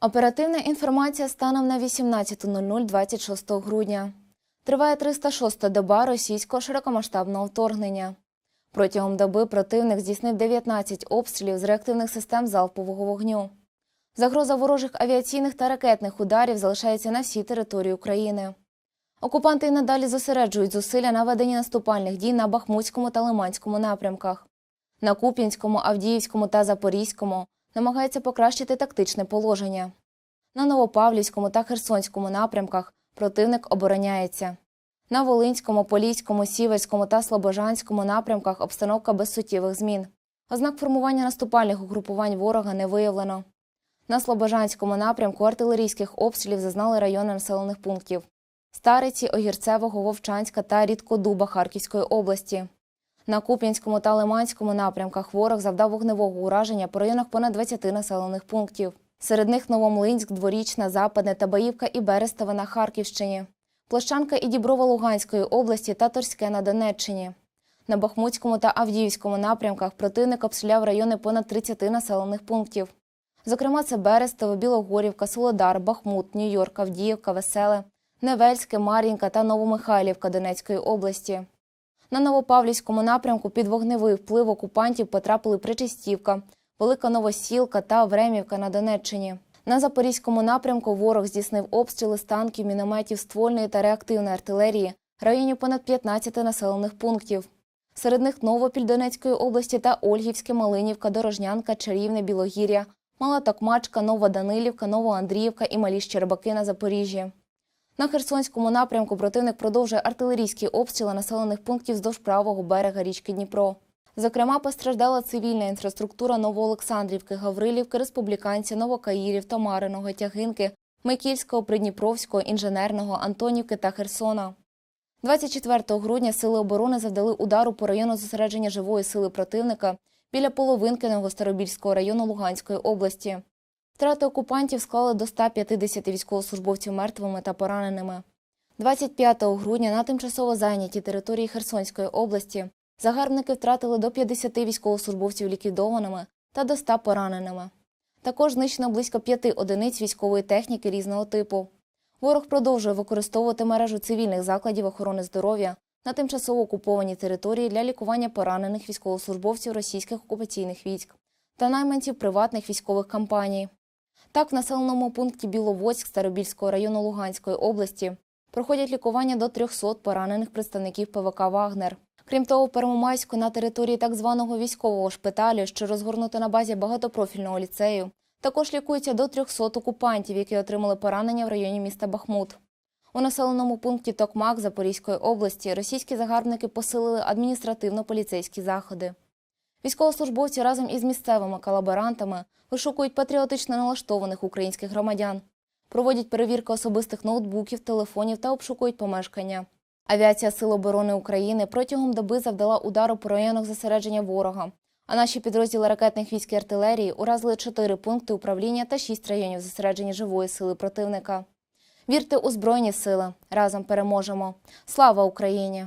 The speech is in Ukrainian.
Оперативна інформація станом на 18.00 26 грудня. Триває 306-та доба російського широкомасштабного вторгнення. Протягом доби противник здійснив 19 обстрілів з реактивних систем залпового вогню. Загроза ворожих авіаційних та ракетних ударів залишається на всій території України. Окупанти й надалі зосереджують зусилля на веденні наступальних дій на Бахмутському та Лиманському напрямках. На Куп'янському, Авдіївському та Запорізькому намагаються покращити тактичне положення. На Новопавлівському та Херсонському напрямках противник обороняється. На Волинському, Поліському, Сіверському та Слобожанському напрямках обстановка без суттєвих змін. Ознак формування наступальних угрупувань ворога не виявлено. На Слобожанському напрямку артилерійських обстрілів зазнали райони населених пунктів Стариці, Огірцевого, Вовчанська та Рідкодуба Харківської області. На Куп'янському та Лиманському напрямках ворог завдав вогневого ураження по районах понад 20 населених пунктів. Серед них Новомлинськ, Дворічна, Западне, Табаївка і Берестове на Харківщині, Площанка і Діброва Луганської області та Торське на Донеччині. На Бахмутському та Авдіївському напрямках противник обстріляв райони понад 30 населених пунктів. Зокрема, це Берестове, Білогорівка, Солодар, Бахмут, Нью-Йорк, Авдіївка, Веселе, Невельське, Мар'їнка та Новомихайлівка Донецької області. На Новопавлівському напрямку під вогневий вплив окупантів потрапили Причистівка, Велика Новосілка та Времівка на Донеччині. На Запорізькому напрямку ворог здійснив обстріли з танків, мінометів, ствольної та реактивної артилерії в районі понад 15 населених пунктів. Серед них Новопіль Донецької області та Ольгівське, Малинівка, Дорожнянка, Чарівне, Білогір'я, Мала Токмачка, Нова Данилівка, Новоандріївка і Малі Щербаки на Запоріжжі. На Херсонському напрямку противник продовжує артилерійські обстріли населених пунктів вздовж правого берега річки Дніпро. Зокрема, постраждала цивільна інфраструктура Новоолександрівки, Гаврилівки, Республіканці, Новокаїрів, Томариного, Тягинки, Микільського, Придніпровського, Інженерного, Антонівки та Херсона. 24 грудня сили оборони завдали удару по району зосередження живої сили противника біля половинки Новостаробільського району Луганської області. Втрати окупантів склали до 150 військовослужбовців мертвими та пораненими. 25 грудня на тимчасово зайнятій території Херсонської області загарбники втратили до 50 військовослужбовців ліквідованими та до 100 пораненими. Також знищено близько п'яти одиниць військової техніки різного типу. Ворог продовжує використовувати мережу цивільних закладів охорони здоров'я на тимчасово окупованій території для лікування поранених військовослужбовців російських окупаційних військ та найманців приватних військових компаній. Так, в населеному пункті Біловодськ Старобільського району Луганської області проходять лікування до 300 поранених представників ПВК Вагнер. Крім того, в Первомайську на території так званого військового шпиталю, що розгорнуто на базі багатопрофільного ліцею, також лікується до 300 окупантів, які отримали поранення в районі міста Бахмут. У населеному пункті Токмак Запорізької області російські загарбники посилили адміністративно-поліцейські заходи. Військовослужбовці разом із місцевими колаборантами вишукують патріотично налаштованих українських громадян, проводять перевірки особистих ноутбуків, телефонів та обшукують помешкання. Авіація Сил оборони України протягом доби завдала удару по районах зосередження ворога. А наші підрозділи ракетних військ і артилерії уразили 4 пункти управління та 6 районів зосередження живої сили противника. Вірте у Збройні сили. Разом переможемо. Слава Україні!